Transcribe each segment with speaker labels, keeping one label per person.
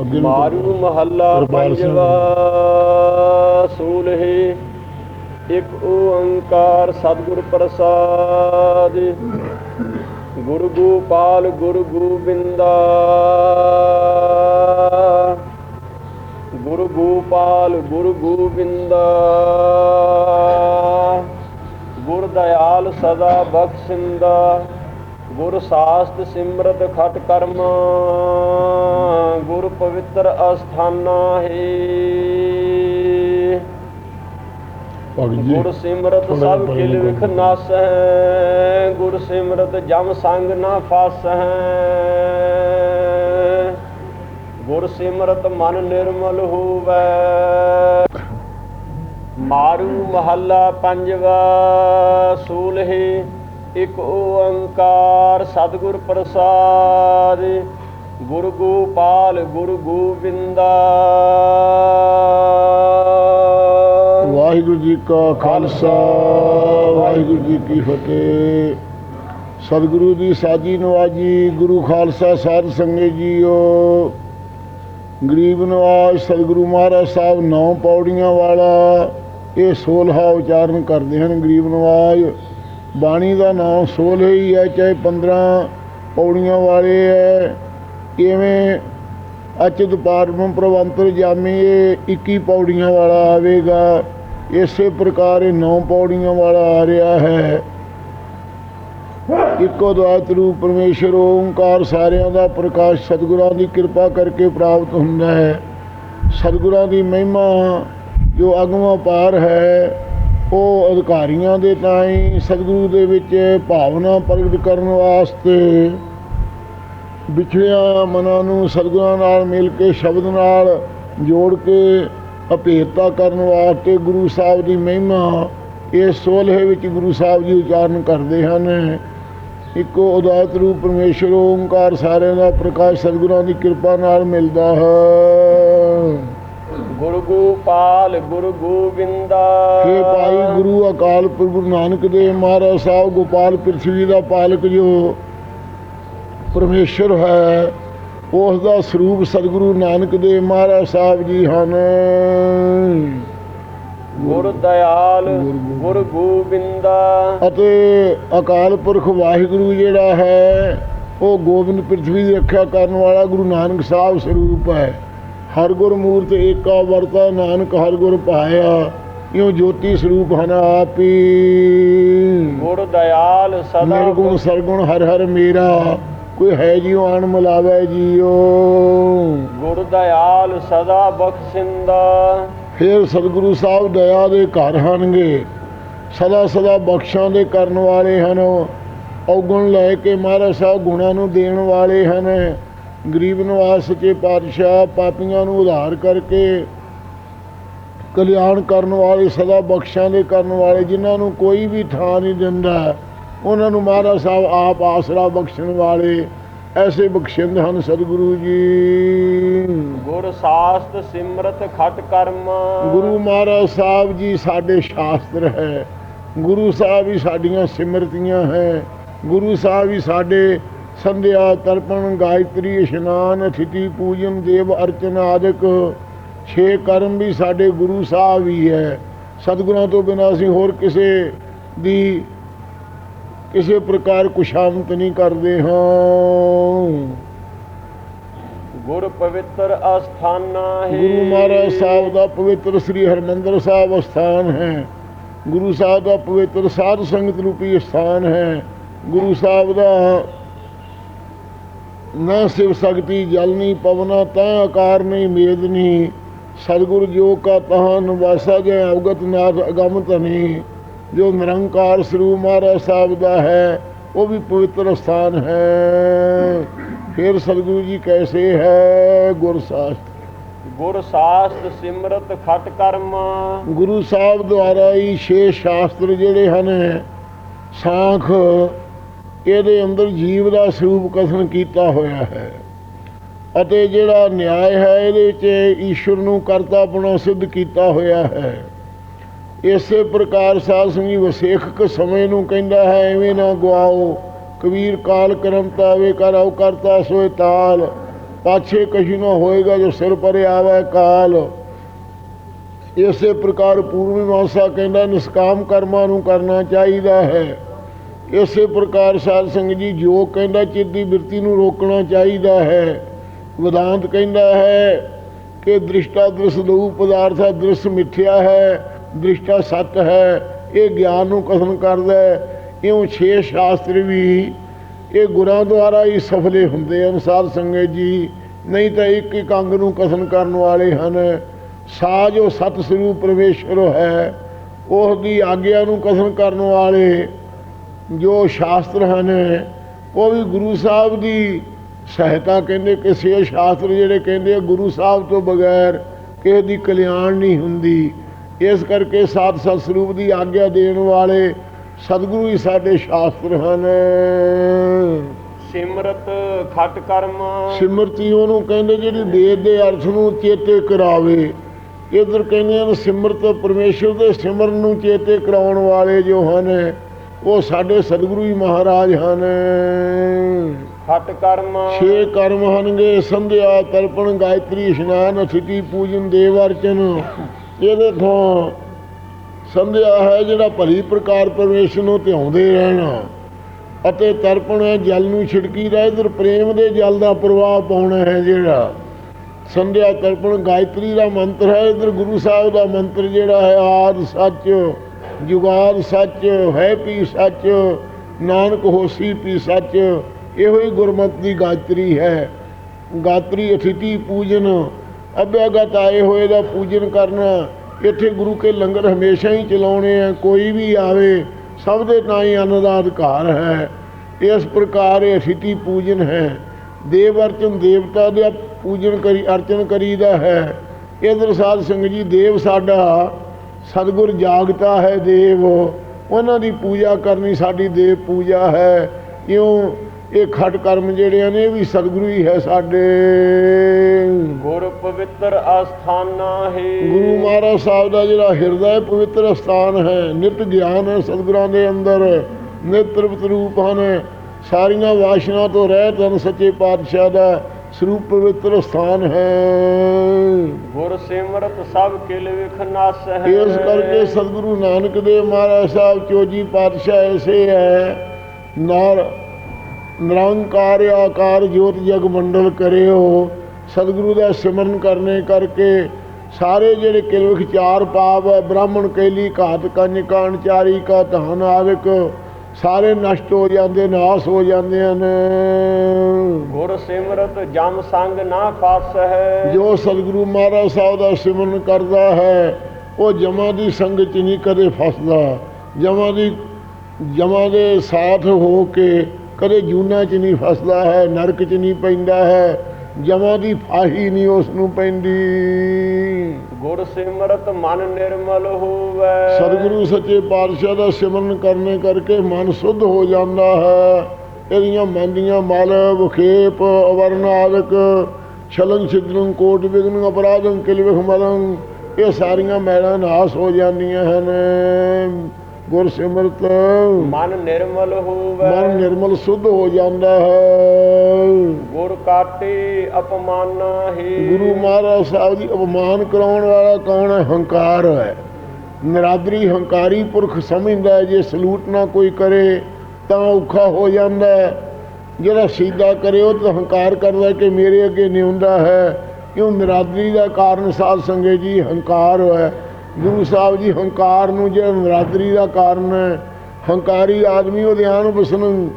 Speaker 1: ਅੱਗੇ
Speaker 2: ਮਾਰੂ ਮਹੱਲਾ। ਪੰਜਵਾ ਸੂਲਹੇ ਇੱਕ ਓੰਕਾਰ ਸਤਿਗੁਰ ਪ੍ਰਸਾਦ। ਗੁਰੂ ਗੋਪਾਲ ਗੁਰੂ ਗੋਬਿੰਦਾ। ਗੁਰੂ ਗੋਪਾਲ ਗੁਰੂ ਗੋਬਿੰਦਾ। ਗੁਰ ਦਇਆਲ ਸਦਾ ਬਖਸ਼ਿੰਦਾ। ਗੁਰ ਸਾਸਤ ਸਿਮਰਤ ਖਟ ਕਰਮ ਗੁਰ ਪਵਿੱਤਰ ਅਸਥਾਨਾ ਹੈ। ਗੁਰ ਸਿਮਰਤ ਸਭ
Speaker 1: ਪਰੇ
Speaker 2: ਵਿਖ ਨਸ ਹੈ ਗੁਰ ਸਿਮਰਤ ਜਮ ਸੰਗ ਨਾ ਫਸ ਹੈ ਗੁਰ ਸਿਮਰਤ ਮਨ ਨਿਰਮਲ ਹੋਵੇ। ਮਾਰੂ ਮਹੱਲਾ ਪੰਜਵਾ ਸੂਲਹੇ ਇੱਕ ਓੰਕਾਰ ਸਤਿਗੁਰ ਪ੍ਰਸਾਦ, ਗੁਰੂ ਗੋਪਾਲ ਗੁਰੂ ਗੋਬਿੰਦਾ।
Speaker 1: ਵਾਹਿਗੁਰੂ ਜੀ ਕਾ ਖਾਲਸਾ, ਵਾਹਿਗੁਰੂ ਜੀ ਕੀ ਫਤਿਹ। ਸਤਿਗੁਰੂ ਦੀ ਸਾਜੀ ਨਵਾਜੀ, ਗੁਰੂ ਖਾਲਸਾ ਸਾਧ ਸੰਗਤ ਜੀਓ। ਗਰੀਬ ਨਵਾਜ ਸਤਿਗੁਰੂ ਮਹਾਰਾਜ ਸਾਹਿਬ ਨੌ ਪੌੜੀਆਂ ਵਾਲਾ, ਇਹ 16 ਉਚਾਰਨ ਕਰਦੇ ਹਨ ਗਰੀਬ ਨਵਾਜ। ਬਾਣੀ ਦਾ ਨਾਮ 16 ਹੀ ਹੈ, ਚਾਹੇ 15 ਪੌੜੀਆਂ ਵਾਲੇ ਹੈ। ਇਵੇਂ ਅਚਿਤ ਪਾਰਮ ਪ੍ਰਵੰਤਰ ਜਾਮੀ ਇਹ 21 ਪੌੜੀਆਂ ਵਾਲਾ ਆਵੇਗਾ। ਇਸੇ ਪ੍ਰਕਾਰ ਇਹ 9 ਪੌੜੀਆਂ ਵਾਲਾ ਆ ਰਿਹਾ ਹੈ। ਇੱਕੋ ਦਾਤ ਰੂਪ ਪਰਮੇਸ਼ਰ ਓੰਕਾਰ ਸਾਰਿਆਂ ਦਾ ਪ੍ਰਕਾਸ਼ ਸਤਿਗੁਰਾਂ ਦੀ ਕਿਰਪਾ ਕਰਕੇ ਪ੍ਰਾਪਤ ਹੁੰਦਾ ਹੈ। ਸਤਿਗੁਰਾਂ ਦੀ ਮਹਿਮਾ ਜੋ ਅਗਮਾ ਪਾਰ ਹੈ ਉਹ ਅਧਿਕਾਰੀਆਂ ਦੇ ਤਾਈਂ ਸਤਿਗੁਰੂ ਦੇ ਵਿੱਚ ਭਾਵਨਾ ਪ੍ਰਗਟ ਕਰਨ ਵਾਸਤੇ ਵਿਛੜਿਆ ਮਨਾਂ ਨੂੰ ਸਤਿਗੁਰਾਂ ਨਾਲ ਮਿਲ ਕੇ ਸ਼ਬਦ ਨਾਲ ਜੋੜ ਕੇ ਅਭੇਦਤਾ ਕਰਨ ਵਾਸਤੇ ਗੁਰੂ ਸਾਹਿਬ ਦੀ ਮਹਿਮਾ ਇਸ ਸੋਲਹੇ ਵਿੱਚ ਗੁਰੂ ਸਾਹਿਬ ਜੀ ਉਚਾਰਨ ਕਰਦੇ ਹਨ। ਇੱਕੋ ਉਦਾਤ ਰੂਪ ਪਰਮੇਸ਼ਰ, ਓੰਕਾਰ ਸਾਰਿਆਂ ਦਾ ਪ੍ਰਕਾਸ਼ ਸਤਿਗੁਰਾਂ ਦੀ ਕਿਰਪਾ ਨਾਲ ਮਿਲਦਾ ਹੈ।
Speaker 2: ਗੁਰੂ ਗੋਪਾਲ ਗੁਰੂ ਗੋਬਿੰਦਾ
Speaker 1: ਇਹ ਭਾਈ ਗੁਰੂ ਅਕਾਲ ਪੁਰਖ ਗੁਰੂ ਨਾਨਕ ਦੇਵ ਮਹਾਰਾਜ ਸਾਹਿਬ ਗੋਪਾਲ ਪ੍ਰਿਥਵੀ ਦਾ ਪਾਲਕ ਜੋ ਪਰਮੇਸ਼ਰ ਹੈ ਉਸ ਦਾ ਸਰੂਪ ਸਤਿਗੁਰੂ ਨਾਨਕ ਦੇਵ ਮਹਾਰਾਜ ਸਾਹਿਬ ਜੀ ਹਨ।
Speaker 2: ਗੁਰ ਦਇਆਲ ਗੁਰ ਗੋਬਿੰਦਾ।
Speaker 1: ਅਤੇ ਅਕਾਲ ਪੁਰਖ ਵਾਹਿਗੁਰੂ ਜਿਹੜਾ ਹੈ ਉਹ ਗੋਬਿੰਦ ਪ੍ਰਿਥਵੀ ਦੀ ਰੱਖਿਆ ਕਰਨ ਵਾਲਾ ਗੁਰੂ ਨਾਨਕ ਸਾਹਿਬ ਸਰੂਪ ਹੈ। ਹਰ ਗੁਰ ਮੂਰਤ ਏਕਾ ਵਰਤਾ ਨਾਨਕ ਹਰ ਗੁਰ ਪਾਇਆ ਇਉ ਜੋਤੀ ਸਰੂਪ ਹਨ ਆਪ।
Speaker 2: ਗੁਰ ਦਇਆਲ ਸਦਾ
Speaker 1: ਨਿਰਗੁਣ ਸਰਗੁਣ ਹਰ ਹਰ ਮੇਰਾ ਕੋਈ ਹੈ ਜਿਉ ਆਣ ਮਿਲਾਵੇ ਜੀਓ
Speaker 2: ਗੁਰ ਦਇਆਲ ਸਦਾ ਬਖਸ਼ਿੰਦਾ
Speaker 1: ਫਿਰ ਸਤਿਗੁਰੂ ਸਾਹਿਬ ਦਇਆ ਦੇ ਘਰ ਹਨਗੇ ਸਦਾ ਸਦਾ ਬਖਸ਼ਾਂ ਦੇ ਕਰਨ ਵਾਲੇ ਹਨ। ਔਗਣ ਲੈ ਕੇ ਮਹਾਰਾਜ ਸਾਹਿਬ ਗੁਣਾਂ ਨੂੰ ਦੇਣ ਵਾਲੇ ਹਨ। ਗਰੀਬ ਨਿਵਾਸ ਸੱਚੇ ਪਾਤਸ਼ਾਹ ਪਾਪੀਆਂ ਨੂੰ ਉਧਾਰ ਕਰਕੇ ਕਲਿਆਣ ਕਰਨ ਵਾਲੇ ਸਦਾ ਬਖਸ਼ਾਂ ਦੇ ਕਰਨ ਵਾਲੇ ਜਿਨ੍ਹਾਂ ਨੂੰ ਕੋਈ ਵੀ ਥਾਂ ਨਹੀਂ ਦਿੰਦਾ ਉਹਨਾਂ ਨੂੰ ਮਹਾਰਾਜ ਸਾਹਿਬ ਆਪ ਆਸਰਾ ਬਖਸ਼ਣ ਵਾਲੇ ਐਸੇ ਬਖਸ਼ਿੰਦ ਹਨ ਸਤਿਗੁਰੂ ਜੀ।
Speaker 2: ਗੁਰ ਸਾਸਤ ਸਿਮਰਤ ਖਟ ਕਰਮ।
Speaker 1: ਗੁਰੂ ਮਹਾਰਾਜ ਸਾਹਿਬ ਜੀ ਸਾਡੇ ਸ਼ਾਸਤਰ ਹੈ। ਗੁਰੂ ਸਾਹਿਬ ਹੀ ਸਾਡੀਆਂ ਸਿਮਰਤੀਆਂ ਹੈ। ਗੁਰੂ ਸਾਹਿਬ ਹੀ ਸਾਡੇ ਸੰਧਿਆ ਤਰਪਣ ਗਾਇਤਰੀ ਇਸ਼ਨਾਨ ਅਥਿਤੀ ਪੂਜਨ ਦੇਵ ਅਰਚਨ ਆਦਿਕ। ਛੇ ਕਰਮ ਵੀ ਸਾਡੇ ਗੁਰੂ ਸਾਹਿਬ ਹੀ ਹੈ। ਸਤਿਗੁਰਾਂ ਤੋਂ ਬਿਨਾਂ ਅਸੀਂ ਹੋਰ ਕਿਸੇ ਦੀ ਕਿਸੇ ਪ੍ਰਕਾਰ ਕੁਸ਼ਾਮਤ ਨਹੀਂ ਕਰਦੇ ਹਾਂ।
Speaker 2: ਗੁਰ ਪਵਿੱਤਰ ਅਸਥਾਨਾ ਹੈ।
Speaker 1: ਗੁਰੂ ਮਹਾਰਾਜ ਸਾਹਿਬ ਦਾ ਪਵਿੱਤਰ ਸ੍ਰੀ ਹਰਮੰਦਰ ਸਾਹਿਬ ਸਥਾਨ ਹੈ। ਗੁਰੂ ਸਾਹਿਬ ਦਾ ਪਵਿੱਤਰ ਸਾਧ ਸੰਗਤ ਰੂਪੀ ਸਥਾਨ ਹੈ। ਗੁਰੂ ਸਾਹਿਬ ਦਾ ਨਾ ਸਿਵ ਸਕਤੀ ਜਲ ਨਹੀਂ ਪਵਨਾ ਤਾਂ ਆਕਾਰ ਨਹੀਂ ਮੇਦ ਨਹੀਂ। ਸਤਿਗੁਰ ਜੋ ਕਾ ਤਹਾਂ ਨਿਵਾਸਾ ਜੈ ਅਵਗਤ ਨਾਥ ਅਗਮ ਧਨੀ ਜੋ ਨਿਰੰਕਾਰ ਸਰੂਪ ਮਹਾਰਾਜ ਸਾਹਿਬ ਦਾ ਹੈ ਉਹ ਵੀ ਪਵਿੱਤਰ ਸਥਾਨ ਹੈ। ਫਿਰ ਸਤਿਗੁਰੂ ਜੀ ਕੈਸੇ ਹੈ ਗੁਰ ਸਾਸਤ?
Speaker 2: ਗੁਰ ਸਾਸਤ ਸਿਮਰਤ ਖਟ ਕਰਮ।
Speaker 1: ਗੁਰੂ ਸਾਹਿਬ ਦੁਆਰਾ ਹੀ ਛੇ ਸ਼ਾਸਤਰ ਜਿਹੜੇ ਹਨ ਸਾਖ ਇਹਦੇ ਅੰਦਰ ਜੀਵ ਦਾ ਸਰੂਪ ਕਥਨ ਕੀਤਾ ਹੋਇਆ ਹੈ। ਅਤੇ ਜਿਹੜਾ ਨਿਆਂ ਹੈ, ਇਹਦੇ ਵਿੱਚ ਈਸ਼ਵਰ ਨੂੰ ਕਰਤਾ ਬਣਾ ਸਿੱਧ ਕੀਤਾ ਹੋਇਆ ਹੈ। ਇਸੇ ਪ੍ਰਕਾਰ ਸਾਧ ਸੰਗੀ ਵਸੇਖਕ ਸਮੇਂ ਨੂੰ ਕਹਿੰਦਾ ਹੈ, ਐਵੇਂ ਨਾ ਗਵਾਓ ਕਬੀਰ ਕਾਲ ਕਰਮ ਤਾਵੇ ਕਰ ਕਰਤਾ ਸੋਏ ਤਾਲ। ਪਾਛੇ ਕਛੂ ਨਾ ਹੋਏਗਾ ਜੋ ਸਿਰ ਪਰੇ ਆਵੇ ਕਾਲ। ਇਸੇ ਪ੍ਰਕਾਰ ਪੂਰਵੀ ਮਾਸਾ ਕਹਿੰਦਾ, ਨਿਸਕਾਮ ਕਰਮਾਂ ਨੂੰ ਕਰਨਾ ਚਾਹੀਦਾ ਹੈ। ਇਸੇ ਪ੍ਰਕਾਰ ਸਾਧ ਸੰਗਤ ਜੀ, ਜੋ ਕਹਿੰਦਾ ਚਿੱਤ ਦੀ ਬਿਰਤੀ ਨੂੰ ਰੋਕਣਾ ਚਾਹੀਦਾ ਹੈ, ਵਿਦਾਂਤ ਕਹਿੰਦਾ ਹੈ ਕਿ ਦ੍ਰਿਸ਼ਟਾ ਦ੍ਰਿਸ਼ ਦੋ ਪਦਾਰਥਾ ਦ੍ਰਿਸ਼ ਮਿੱਥਿਆ ਹੈ, ਦ੍ਰਿਸ਼ਟਾ ਸੱਤ ਹੈ, ਇਹ ਗਿਆਨ ਨੂੰ ਕਥਨ ਕਰਦਾ ਹੈ। ਇਉਂ ਛੇ ਸ਼ਾਸਤਰ ਵੀ ਇਹ ਗੁਰਾਂ ਦੁਆਰਾ ਹੀ ਸਫਲੇ ਹੁੰਦੇ ਹਨ, ਸਾਧ ਸੰਗਤ ਜੀ। ਨਹੀਂ ਤਾਂ ਇੱਕ ਇੱਕ ਅੰਗ ਨੂੰ ਕਥਨ ਕਰਨ ਵਾਲੇ ਹਨ। ਸਾਜ ਉਹ ਸਤ ਸਰੂਪ ਪਰਮੇਸ਼ਰ ਹੈ ਉਸ ਦੀ ਆਗਿਆ ਨੂੰ ਕਥਨ ਕਰਨ ਵਾਲੇ ਜੋ ਸ਼ਾਸਤਰ ਹਨ ਉਹ ਵੀ ਗੁਰੂ ਸਾਹਿਬ ਦੀ ਸਹਾਇਤਾ ਕਹਿੰਦੇ ਕਿਸੇ ਸ਼ਾਸਤਰ ਜਿਹੜੇ ਕਹਿੰਦੇ ਆ ਗੁਰੂ ਸਾਹਿਬ ਤੋਂ ਬਗੈਰ ਕਿਸੇ ਦੀ ਕਲਿਆਣ ਨਹੀਂ ਹੁੰਦੀ। ਇਸ ਕਰਕੇ ਸਾਧ ਸਤ ਸਰੂਪ ਦੀ ਆਗਿਆ ਦੇਣ ਵਾਲੇ ਸਤਿਗੁਰੂ ਹੀ ਸਾਡੇ ਸ਼ਾਸਤਰ ਹਨ।
Speaker 2: ਸਿਮਰਤ ਖਟ ਕਰਮ।
Speaker 1: ਸਿਮਰਤੀ ਉਹਨੂੰ ਕਹਿੰਦੇ ਜਿਹੜੀ ਵੇਦ ਦੇ ਅਰਥ ਨੂੰ ਚੇਤੇ ਕਰਾਵੇ। ਇਧਰ ਕਹਿੰਦੇ ਹਨ ਸਿਮਰਤ ਪਰਮੇਸ਼ਰ ਦੇ ਸਿਮਰਨ ਨੂੰ ਚੇਤੇ ਕਰਾਉਣ ਵਾਲੇ ਜੋ ਹਨ ਉਹ ਸਾਡੇ ਸਤਿਗੁਰੂ ਹੀ ਮਹਾਰਾਜ ਹਨ।
Speaker 2: ਖਟ ਕਰਮ।
Speaker 1: ਛੇ ਕਰਮ ਹਨਗੇ ਸੰਧਿਆ ਤਰਪਣ ਗਾਇਤਰੀ ਇਸ਼ਨਾਨ ਅਥਿਤੀ ਪੂਜਨ ਦੇਵ ਅਰਚਨ। ਇਹਦੇ ਤੋਂ ਸੰਧਿਆ ਹੈ ਜਿਹੜਾ ਭਲੀ ਪ੍ਰਕਾਰ ਪਰਮੇਸ਼ਰ ਨੂੰ ਧਿਆਉਂਦੇ ਰਹਿਣਾ। ਅਤੇ ਤਰਪਣ ਹੈ ਜਲ ਨੂੰ ਛਿੜਕੀ ਦਾ ਇਧਰ ਪ੍ਰੇਮ ਦੇ ਜਲ ਦਾ ਪ੍ਰਵਾਹ ਪਾਉਣਾ ਹੈ ਜਿਹੜਾ। ਸੰਧਿਆ ਤਰਪਣ ਗਾਇਤਰੀ ਦਾ ਮੰਤਰ ਹੈ ਇਧਰ ਗੁਰੂ ਸਾਹਿਬ ਦਾ ਮੰਤਰ ਜਿਹੜਾ ਹੈ ਆਦ ਸੱਚ। ਜੁਗਾਦ ਸੱਚ ਹੈ ਪੀ ਸੱਚ, ਨਾਨਕ ਹੋਸੀ ਪੀ ਸੱਚ, ਇਹੋ ਹੀ ਗੁਰਮਤਿ ਦੀ ਗਾਇਤਰੀ ਹੈ। ਗਾਇਤਰੀ ਅਥਿਤੀ ਪੂਜਨ ਅਭਿਆਗਤ ਆਏ ਹੋਏ ਦਾ ਪੂਜਨ ਕਰਨਾ। ਇੱਥੇ ਗੁਰੂ ਕੇ ਲੰਗਰ ਹਮੇਸ਼ਾ ਹੀ ਚਲਾਉਣੇ ਆ, ਕੋਈ ਵੀ ਆਵੇ, ਸਭ ਦੇ ਤਾਂ ਹੀ ਅੰਨ ਦਾ ਅਧਿਕਾਰ ਹੈ। ਇਸ ਪ੍ਰਕਾਰ ਇਹ ਅਥਿਤੀ ਪੂਜਨ ਹੈ। ਦੇਵ ਅਰਚਨ ਦੇਵਤਾ ਦਾ ਪੂਜਨ ਕਰੀ, ਅਰਚਨ ਕਰੀਦਾ ਹੈ। ਇਹ ਸਾਧ ਸਿੰਘ ਜੀ, ਦੇਵ ਸਾਡਾ ਸਤਿਗੁਰ ਜਾਗਤਾ ਹੈ ਦੇਵ ਉਹਨਾਂ ਦੀ ਪੂਜਾ ਕਰਨੀ ਸਾਡੀ ਦੇਵ ਪੂਜਾ ਹੈ। ਕਿਉਂ ਇਹ ਖਟ ਕਰਮ ਜਿਹੜੇ ਨੇ ਇਹ ਵੀ ਸਤਿਗੁਰੂ ਹੀ ਹੈ ਸਾਡੇ।
Speaker 2: ਗੁਰ ਪਵਿੱਤਰ ਆਸਥਾਨਾ ਹੈ।
Speaker 1: ਗੁਰੂ ਮਹਾਰਾਜ ਸਾਹਿਬ ਦਾ ਜਿਹੜਾ ਹਿਰਦਾ ਹੈ ਪਵਿੱਤਰ ਸਥਾਨ ਹੈ। ਨਿਤ ਗਿਆਨ ਹੈ ਸਤਿਗੁਰਾਂ ਦੇ ਅੰਦਰ ਨਿਤ ਰੂਪ ਹਨ। ਸਾਰੀਆਂ ਵਾਸ਼ਨਾ ਤੋਂ ਰਹਿਤ ਹਨ ਸੱਚੇ ਪਾਤਸ਼ਾਹ ਦਾ। ਸਰੂਪ ਪਵਿੱਤਰ ਸਥਾਨ ਹੈ।
Speaker 2: ਗੁਰ ਸਿਮਰਤ ਸਭ ਕਿਲ ਵਿਖ ਨਸ ਹੈ
Speaker 1: ਇਸ ਕਰਕੇ ਸਤਿਗੁਰੂ ਨਾਨਕ ਦੇਵ ਮਹਾਰਾਜ ਸਾਹਿਬ ਚੋਜੀ ਪਾਤਸ਼ਾਹ ਐਸੇ ਹੈ? ਨਾਰ ਨਿਰੰਕਾਰ ਆਕਾਰ ਜੋਤ ਜਗ ਮੰਡਲ ਕਰਿਓ। ਸਤਿਗੁਰੂ ਦਾ ਸਿਮਰਨ ਕਰਨੇ ਕਰਕੇ ਸਾਰੇ ਜਿਹੜੇ ਕਿਲਵਖ ਚਾਰ ਪਾਪ ਹੈ ਬ੍ਰਾਹਮਣ ਕੈਲੀ ਘਾਤ ਕੰਜ ਕਾਣ ਚਾਰੀ ਕਾ ਧਨ ਆਵਿਕ ਸਾਰੇ ਨਸ਼ਟ ਹੋ ਜਾਂਦੇ ਨਾਸ ਹੋ ਜਾਂਦੇ ਹਨ।
Speaker 2: ਗੁਰ ਸਿਮਰਤ ਜਮ ਸੰਗ ਨਾ ਫਸ ਹੈ
Speaker 1: ਜੋ ਸਤਿਗੁਰੂ ਮਹਾਰਾਜ ਸਾਹਿਬ ਦਾ ਸਿਮਰਨ ਕਰਦਾ ਹੈ ਉਹ ਜਮਾਂ ਦੀ ਸੰਗਤ 'ਚ ਨਹੀਂ ਕਦੇ ਫਸਦਾ। ਜਮਾਂ ਦੀ ਜਮਾਂ ਦੇ ਸਾਥ ਹੋ ਕੇ ਕਦੇ ਜੂਨਾ 'ਚ ਨਹੀਂ ਫਸਦਾ ਹੈ ਨਰਕ 'ਚ ਨਹੀਂ ਪੈਂਦਾ ਹੈ। ਜਮਾਂ ਦੀ ਫਾਹੀ ਨਹੀਂ ਉਸ ਨੂੰ ਪੈਂਦੀ।
Speaker 2: ਗੁਰ ਸਿਮਰਤ ਮਨ ਨਿਰਮਲ ਹੋਵੇ।
Speaker 1: ਸਤਿਗੁਰੂ ਸੱਚੇ ਪਾਤਸ਼ਾਹ ਦਾ ਸਿਮਰਨ ਕਰਨੇ ਕਰਕੇ ਮਨ ਸੁੱਧ ਹੋ ਜਾਂਦਾ ਹੈ। ਇਹਦੀਆਂ ਮਨ ਦੀਆਂ ਮਲ, ਵਿਖੇਪ, ਅਵਰਨ ਆਦਿਕ, ਛਲਨ ਛਿਦਰਨ ਕੋਟ ਵਿਗਨ ਅਪਰਾਧਨ ਕਿਲਵਖ ਮਲੰ, ਇਹ ਸਾਰੀਆਂ ਮੈਲਾਂ ਨਾਸ ਹੋ ਜਾਂਦੀਆਂ ਹਨ। ਗੁਰ ਸਿਮਰਤ
Speaker 2: ਮਨ ਨਿਰਮਲ ਹੋਵੇ।
Speaker 1: ਮਨ ਨਿਰਮਲ ਸੁੱਧ ਹੋ ਜਾਂਦਾ ਹੈ।
Speaker 2: ਗੁਰ ਕਾਟੇ ਅਪਮਾਨਾ ਹੈ।
Speaker 1: ਗੁਰੂ ਮਹਾਰਾਜ ਸਾਹਿਬ ਜੀ ਅਪਮਾਨ ਕਰਾਉਣ ਵਾਲਾ ਕੌਣ ਹੈ? ਹੰਕਾਰ ਹੈ। ਨਰਾਦਰੀ ਹੰਕਾਰੀ ਪੁਰਖ ਸਮਝਦਾ ਹੈ ਜੇ ਸਲੂਟ ਨਾ ਕੋਈ ਕਰੇ ਤਾਂ ਔਖਾ ਹੋ ਜਾਂਦਾ ਹੈ। ਜਿਹੜਾ ਸਿੱਧਾ ਕਰੇ ਉਹ ਤਾਂ ਹੰਕਾਰ ਕਰਦਾ ਕਿ ਮੇਰੇ ਅੱਗੇ ਨਹੀਂ ਹੁੰਦਾ ਹੈ। ਕਿਉਂ? ਨਰਾਦਰੀ ਦਾ ਕਾਰਨ ਸਾਧ ਸੰਗਤ ਜੀ ਹੰਕਾਰ ਹੈ। ਗੁਰੂ ਸਾਹਿਬ ਜੀ ਹੰਕਾਰ ਨੂੰ ਜਿਹੜਾ ਨਰਾਦਰੀ ਦਾ ਕਾਰਨ ਹੈ, ਹੰਕਾਰੀ ਆਦਮੀ ਉਹਦੇ ਆਨ ਬਸਨ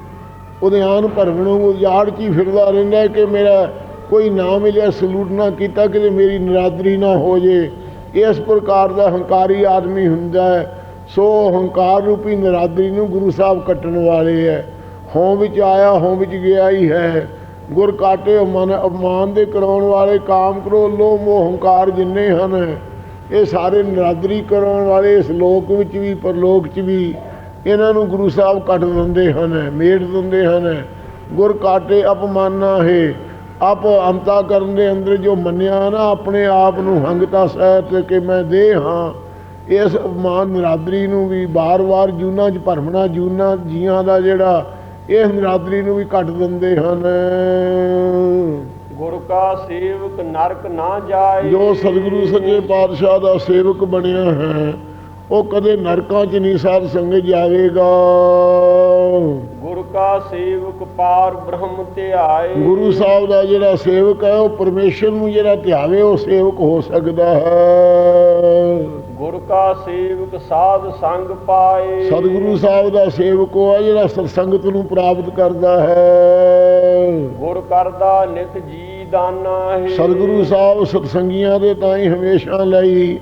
Speaker 1: ਉਹਦੇ ਆਨ ਭਰਮ ਨੂੰ ਉਜਾੜ 'ਚ ਹੀ ਫਿਰਦਾ ਰਹਿੰਦਾ ਕਿ ਮੇਰਾ ਕੋਈ ਨਾ ਮਿਲਿਆ, ਸਲੂਟ ਨਾ ਕੀਤਾ ਕਿ ਮੇਰੀ ਨਰਾਦਰੀ ਨਾ ਹੋ ਜੇ। ਇਸ ਪ੍ਰਕਾਰ ਦਾ ਹੰਕਾਰੀ ਆਦਮੀ ਹੁੰਦਾ ਹੈ। ਸੋ ਹੰਕਾਰ ਰੂਪੀ ਨਰਾਦਰੀ ਨੂੰ ਗੁਰੂ ਸਾਹਿਬ ਕੱਟਣ ਵਾਲੇ ਹੈ। ਹੋਂ ਵਿੱਚ ਆਇਆ ਹੋਂ ਵਿੱਚ ਗਿਆ ਹੀ ਹੈ। ਗੁਰ ਕਾਟੇ, ਮਨ ਅਪਮਾਨ ਦੇ ਕਰਾਉਣ ਵਾਲੇ, ਕਾਮ ਕਰੋ, ਲੋਭ ਮੋਹ ਹੰਕਾਰ ਜਿੰਨੇ ਹਨ ਇਹ ਸਾਰੇ ਨਰਾਦਰੀ ਕਰਾਉਣ ਵਾਲੇ ਇਸ ਲੋਕ ਵਿੱਚ ਵੀ, ਪਰਲੋਕ 'ਚ ਵੀ ਇਹਨਾਂ ਨੂੰ ਗੁਰੂ ਸਾਹਿਬ ਕੱਟ ਦਿੰਦੇ ਹਨ ਮੇਟ ਦਿੰਦੇ ਹਨ। ਗੁਰ ਕਾਟੇ ਅਪਮਾਨਾ ਹੈ। ਆਪ ਅੰਤਾ ਕਰਨ ਦੇ ਅੰਦਰ ਜੋ ਮੰਨਿਆ ਨਾ, ਆਪਣੇ ਆਪ ਨੂੰ ਹੰਗਤਾ ਸਹਿਤ ਕਿ ਮੈਂ ਦੇ ਹਾਂ। ਇਸ ਅਪਮਾਨ ਨਰਾਦਰੀ ਨੂੰ ਵੀ ਬਾਰ-ਬਾਰ ਜੂਨਾ 'ਚ ਭਰਮਣਾ, ਜੂਨਾ ਜੀਆਂ ਦਾ ਜਿਹੜਾ, ਇਹ ਨਰਾਦਰੀ ਨੂੰ ਵੀ ਕੱਟ ਦਿੰਦੇ ਹਨ।
Speaker 2: ਗੁਰ ਕਾ ਸੇਵਕ ਨਰਕ ਨਾ ਜਾਏ।
Speaker 1: ਜੋ ਸਤਿਗੁਰੂ ਸੱਚੇ ਪਾਤਸ਼ਾਹ ਦਾ ਸੇਵਕ ਬਣਿਆ ਹੈ ਉਹ ਕਦੇ ਨਰਕਾਂ 'ਚ ਨਹੀਂ ਸਾਧ ਸੰਗਤ ਜਾਵੇਗਾ।
Speaker 2: ਗੁਰ ਕਾ ਸੇਵਕ ਪਾਰ ਬ੍ਰਹਮ ਧਿਆਏ।
Speaker 1: ਗੁਰੂ ਸਾਹਿਬ ਦਾ ਜਿਹੜਾ ਸੇਵਕ ਹੈ ਉਹ ਪਰਮੇਸ਼ਰ ਨੂੰ ਜਿਹੜਾ ਧਿਆਵੇ ਉਹ ਸੇਵਕ ਹੋ ਸਕਦਾ ਹੈ।
Speaker 2: ਗੁਰ ਕਾ ਸੇਵਕ ਸਾਧ ਸੰਗ ਪਾਏ।
Speaker 1: ਸਤਿਗੁਰੂ ਸਾਹਿਬ ਦਾ ਸੇਵਕ ਉਹ ਹੈ ਜਿਹੜਾ ਸਤਸੰਗਤ ਨੂੰ ਪ੍ਰਾਪਤ ਕਰਦਾ ਹੈ।
Speaker 2: ਗੁਰ ਕਰਦਾ ਨਿਤ ਜੀ ਦਾਨਾ ਹੈ।
Speaker 1: ਸਤਿਗੁਰੂ ਸਾਹਿਬ ਸਤਸੰਗੀਆਂ ਦੇ ਤਾਂ ਹੀ ਹਮੇਸ਼ਾ ਲਈ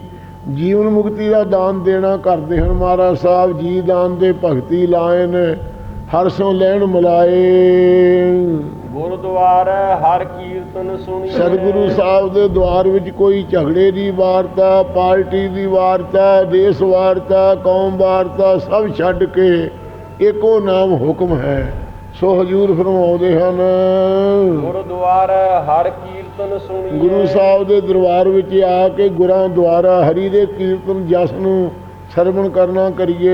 Speaker 1: ਜੀਵਨ ਮੁਕਤੀ ਦਾ ਦਾਨ ਦੇਣਾ ਕਰਦੇ ਹਨ। ਮਹਾਰਾਜ ਸਾਹਿਬ ਜੀ ਦਾਨ ਦੇ ਭਗਤੀ ਲਾਇਨ ਹਰ ਸੋ ਲੈਣ ਮਿਲਾਏ।
Speaker 2: ਗੁਰਦੁਆਰਾ ਹਰ ਕੀਰਤਨ ਸੁਣੀ
Speaker 1: ਸਤਿਗੁਰੂ ਸਾਹਿਬ ਦੇ ਦਵਾਰ ਵਿੱਚ ਕੋਈ ਝਗੜੇ ਦੀ ਵਾਰਤਾ ਪਾਰਟੀ ਦੀ ਵਾਰਤਾ ਦੇਸ਼ ਵਾਰਤਾ ਕੌਮ ਵਾਰਤਾ ਸਭ ਛੱਡ ਕੇ ਇੱਕੋ ਨਾਮ ਹੁਕਮ ਹੈ। ਸੋ ਹਜੂਰ ਫਰਮਾਉਂਦੇ ਹਨ
Speaker 2: ਗੁਰਦੁਆਰਾ ਹਰ ਕੀਰਤਨ ਸੁਣੀ
Speaker 1: ਗੁਰੂ ਸਾਹਿਬ ਦੇ ਦਰਬਾਰ ਵਿੱਚ ਆ ਕੇ ਗੁਰਾਂ ਦੁਆਰਾ ਹਰੀ ਦੇ ਕੀਰਤਨ ਜਸ ਨੂੰ ਸਰਵਣ ਕਰਨਾ ਕਰੀਏ।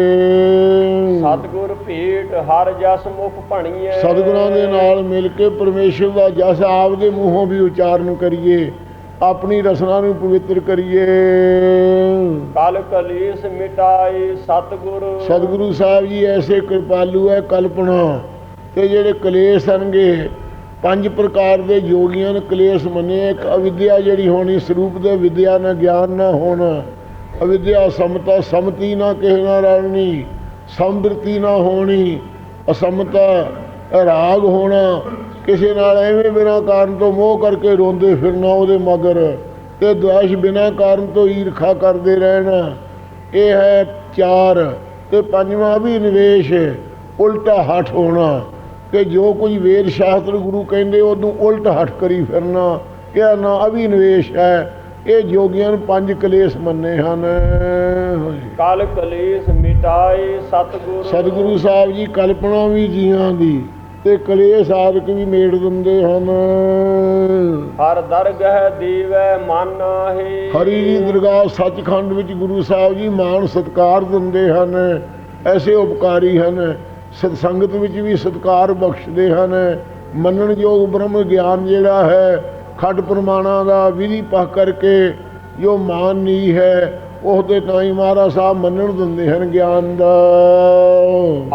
Speaker 2: ਸਤਿਗੁਰ ਭੇਟ ਹਰ ਜਸ ਮੁਖ ਭਣੀਐ।
Speaker 1: ਸਤਿਗੁਰਾਂ ਦੇ ਨਾਲ ਮਿਲ ਕੇ ਪਰਮੇਸ਼ਰ ਦਾ ਜਸ ਆਪ ਦੇ ਮੂੰਹੋਂ ਵੀ ਉਚਾਰਨ ਕਰੀਏ। ਆਪਣੀ ਰਸਨਾ ਨੂੰ ਪਵਿੱਤਰ ਕਰੀਏ।
Speaker 2: ਕਲ ਕਲੇਸ਼ ਮਿਟਾਏ ਸਤਿਗੁਰ।
Speaker 1: ਸਤਿਗੁਰੂ ਸਾਹਿਬ ਜੀ ਐਸੇ ਕਿਰਪਾਲੂ ਹੈ ਕਲਪਨਾ ਤੇ ਜਿਹੜੇ ਕਲੇਸ਼ ਹਨਗੇ ਪੰਜ ਪ੍ਰਕਾਰ ਦੇ ਯੋਗੀਆਂ ਨੇ ਕਲੇਸ਼ ਮੰਨੇ। ਇੱਕ ਅਵਿਦਿਆ ਜਿਹੜੀ ਹੋਣੀ ਸਰੂਪ ਦੇ ਵਿਦਿਆ ਨਾ ਗਿਆਨ ਨਾ ਹੋਣਾ। ਅਵਿਦਿਆ ਸਮਤਾ ਸਮਤੀ ਨਾ ਕਿਸੇ ਨਾਲ ਰਲਣੀ ਸੰਬਰਤੀ ਨਾ ਹੋਣੀ, ਅਸਮਤਾ ਰਾਗ ਹੋਣਾ, ਕਿਸੇ ਨਾਲ ਐਵੇਂ ਬਿਨਾਂ ਕਾਰਨ ਤੋਂ ਮੋਹ ਕਰਕੇ ਰੋਂਦੇ ਫਿਰਨਾ ਉਹਦੇ ਮਗਰ, ਤੇ ਦੁਆਸ਼ ਬਿਨਾਂ ਕਾਰਨ ਤੋਂ ਈਰਖਾ ਕਰਦੇ ਰਹਿਣਾ। ਇਹ ਹੈ ਚਾਰ, ਤੇ ਪੰਜਵਾਂ ਵੀ ਨਿਵੇਸ਼, ਉਲਟਾ ਹੱਠ ਹੋਣਾ ਕਿ ਜੋ ਕੁਝ ਵੇਦ ਸ਼ਾਸਤਰ ਗੁਰੂ ਕਹਿੰਦੇ ਉਹਨੂੰ ਉਲਟ ਹੱਠ ਕਰੀ ਫਿਰਨਾ ਇਹ ਨਾ, ਅਭਿਨਵੇਸ਼ ਹੈ। ਇਹ ਜੋਗੀਆਂ ਨੂੰ ਪੰਜ ਕਲੇਸ਼ ਮੰਨੇ ਹਨ।
Speaker 2: ਕਲ ਕਲੇਸ਼ ਮਿਟਾਏ ਸਤਿਗੁਰ।
Speaker 1: ਸਤਿਗੁਰੂ ਸਾਹਿਬ ਜੀ ਕਲਪਨਾ ਵੀ ਜੀਆਂ ਦੀ ਤੇ ਕਲੇਸ਼ ਆਦਿਕ ਵੀ ਮੇੜ ਦਿੰਦੇ ਹਨ।
Speaker 2: ਹਰ ਦਰਗਹ ਦੇਵੈ ਮਨ ਹੈ
Speaker 1: ਹਰੀ ਦੀ ਦਰਗਾਹ ਸੱਚਖੰਡ ਵਿੱਚ ਗੁਰੂ ਸਾਹਿਬ ਜੀ ਮਾਣ ਸਤਕਾਰ ਦਿੰਦੇ ਹਨ। ਐਸੇ ਉਪਕਾਰੀ ਹਨ। ਸਤਸੰਗਤ ਵਿੱਚ ਵੀ ਸਤਕਾਰ ਬਖਸ਼ਦੇ ਹਨ। ਮੰਨਣਯੋਗ ਬ੍ਰਹਮ ਗਿਆਨ ਜਿਹੜਾ ਹੈ ਖੱਡ ਪ੍ਰਮਾਣਾ ਦਾ ਵਿਧੀ ਪਖ ਕਰਕੇ ਜੋ ਮਾਨ ਨਹੀਂ ਹੈ ਉਹਦੇ ਤਾਂ ਹੀ ਮਹਾਰਾਜ ਸਾਹਿਬ ਮੰਨਣ ਦਿੰਦੇ ਹਨ ਗਿਆਨ ਦਾ।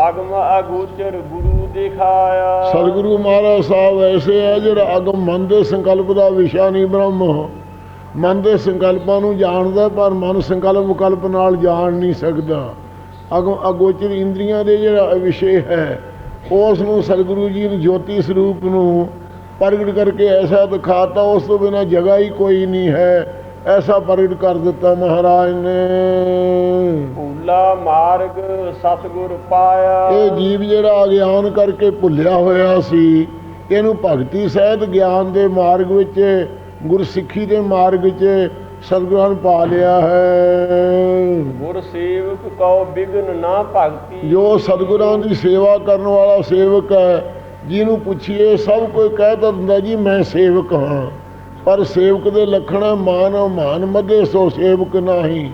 Speaker 2: ਅਗਮ ਅਗੋਚਰ ਗੁਰੂ ਦਿਖਾਇਆ।
Speaker 1: ਸਤਿਗੁਰੂ ਮਹਾਰਾਜ ਸਾਹਿਬ ਐਸੇ ਹੈ ਜਿਹੜਾ ਅਗਮ ਮਨ ਦੇ ਸੰਕਲਪ ਦਾ ਵਿਸ਼ਾ ਨਹੀਂ ਬ੍ਰਹਮ। ਮਨ ਦੇ ਸੰਕਲਪਾਂ ਨੂੰ ਜਾਣਦਾ ਪਰ ਮਨ ਸੰਕਲਪ ਵਿਕਲਪ ਨਾਲ ਜਾਣ ਨਹੀਂ ਸਕਦਾ। ਅਗਮ ਅਗੋਚਰ ਇੰਦਰੀਆਂ ਦੇ ਜਿਹੜਾ ਵਿਸ਼ੇ ਹੈ ਉਸ ਨੂੰ ਸਤਿਗੁਰੂ ਜੀ ਨੇ ਜੋਤੀ ਸਰੂਪ ਨੂੰ ਪ੍ਰਗਟ ਕਰਕੇ ਐਸਾ ਦਿਖਾਤਾ ਉਸ ਤੋਂ ਬਿਨਾ ਜਗ੍ਹਾ ਹੀ ਕੋਈ ਨਹੀਂ ਹੈ। ਐਸਾ ਪ੍ਰਗਟ ਕਰ ਦਿੱਤਾ ਮਹਾਰਾਜ ਨੇ।
Speaker 2: ਭੂਲਾ ਮਾਰਗ ਸਤਿਗੁਰ ਪਾਇਆ।
Speaker 1: ਇਹ ਜੀਵ ਜਿਹੜਾ ਅਗਿਆਨ ਕਰਕੇ ਭੁੱਲਿਆ ਹੋਇਆ ਸੀ ਇਹਨੂੰ ਭਗਤੀ ਸਹਿਤ ਗਿਆਨ ਦੇ ਮਾਰਗ ਵਿੱਚ ਗੁਰਸਿੱਖੀ ਦੇ ਮਾਰਗ ਵਿੱਚ ਸਤਿਗੁਰਾਂ ਨੇ ਪਾ ਲਿਆ ਹੈ।
Speaker 2: ਗੁਰ ਸੇਵਕ ਕਉ ਬਿਗਨ ਨਾ ਭਗਤੀ।
Speaker 1: ਜੋ ਸਤਿਗੁਰਾਂ ਦੀ ਸੇਵਾ ਕਰਨ ਵਾਲਾ ਸੇਵਕ ਹੈ ਜਿਹਨੂੰ ਪੁੱਛੀਏ, ਸਭ ਕੋਈ ਕਹਿ ਤਾਂ ਦਿੰਦਾ, ਜੀ, ਮੈਂ ਸੇਵਕ ਹਾਂ। ਪਰ ਸੇਵਕ ਦੇ ਲੱਖਣ ਹੈ ਮਾਨ ਮਾਨ ਮਧੇ, ਸੋ ਸੇਵਕ ਨਹੀਂ।